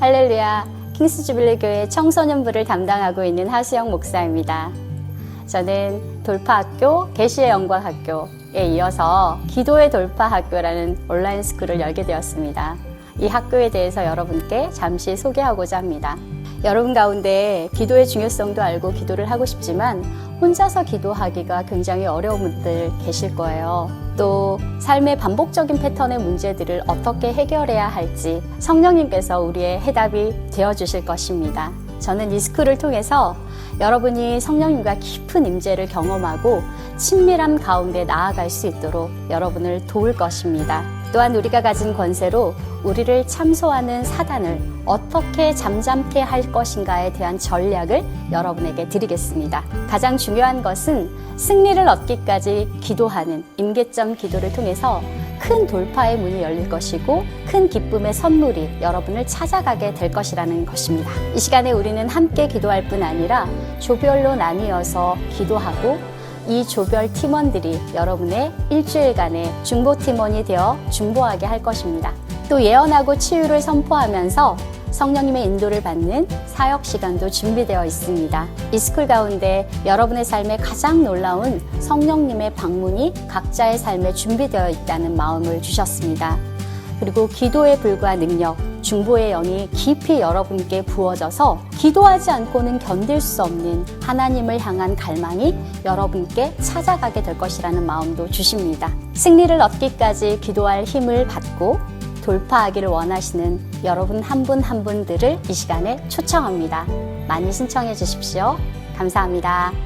할렐루야 킹스 주빌리 교회 청소년부를 담당하고 있는 하수영 목사입니다. 저는 돌파학교 계시의 영광학교에 이어서 기도의 돌파학교라는 온라인 스쿨을 열게 되었습니다. 이 학교에 대해서 여러분께 잠시 소개하고자 합니다. 여러분 가운데 기도의 중요성도 알고 기도를 하고 싶지만 혼자서 기도하기가 굉장히 어려운 분들 계실 거예요. 또 삶의 반복적인 패턴의 문제들을 어떻게 해결해야 할지 성령님께서 우리의 해답이 되어 주실 것입니다. 저는 이 스쿨을 통해서 여러분이 성령님과 깊은 임재를 경험하고 친밀함 가운데 나아갈 수 있도록 여러분을 도울 것입니다. 또한 우리가 가진 권세로 우리를 참소하는 사단을 어떻게 잠잠케 할 것인가에 대한 전략을 여러분에게 드리겠습니다. 가장 중요한 것은 승리를 얻기까지 기도하는 임계점 기도를 통해서 큰 돌파의 문이 열릴 것이고 큰 기쁨의 선물이 여러분을 찾아가게 될 것이라는 것입니다. 이 시간에 우리는 함께 기도할 뿐 아니라 조별로 나뉘어서 기도하고 이 조별 팀원들이 여러분의 일주일간의 중보 팀원이 되어 중보하게 할 것입니다. 또 예언하고 치유를 선포하면서 성령님의 인도를 받는 사역 시간도 준비되어 있습니다. 이 스쿨 가운데 여러분의 삶에 가장 놀라운 성령님의 방문이 각자의 삶에 준비되어 있다는 마음을 주셨습니다. 그리고 기도에 불과한 능력, 중보의 영이 깊이 여러분께 부어져서 기도하지 않고는 견딜 수 없는 하나님을 향한 갈망이 여러분께 찾아가게 될 것이라는 마음도 주십니다. 승리를 얻기까지 기도할 힘을 받고 돌파하기를 원하시는 여러분 한 분한 분들을 이 시간에 초청합니다. 많이 신청해 주십시오. 감사합니다.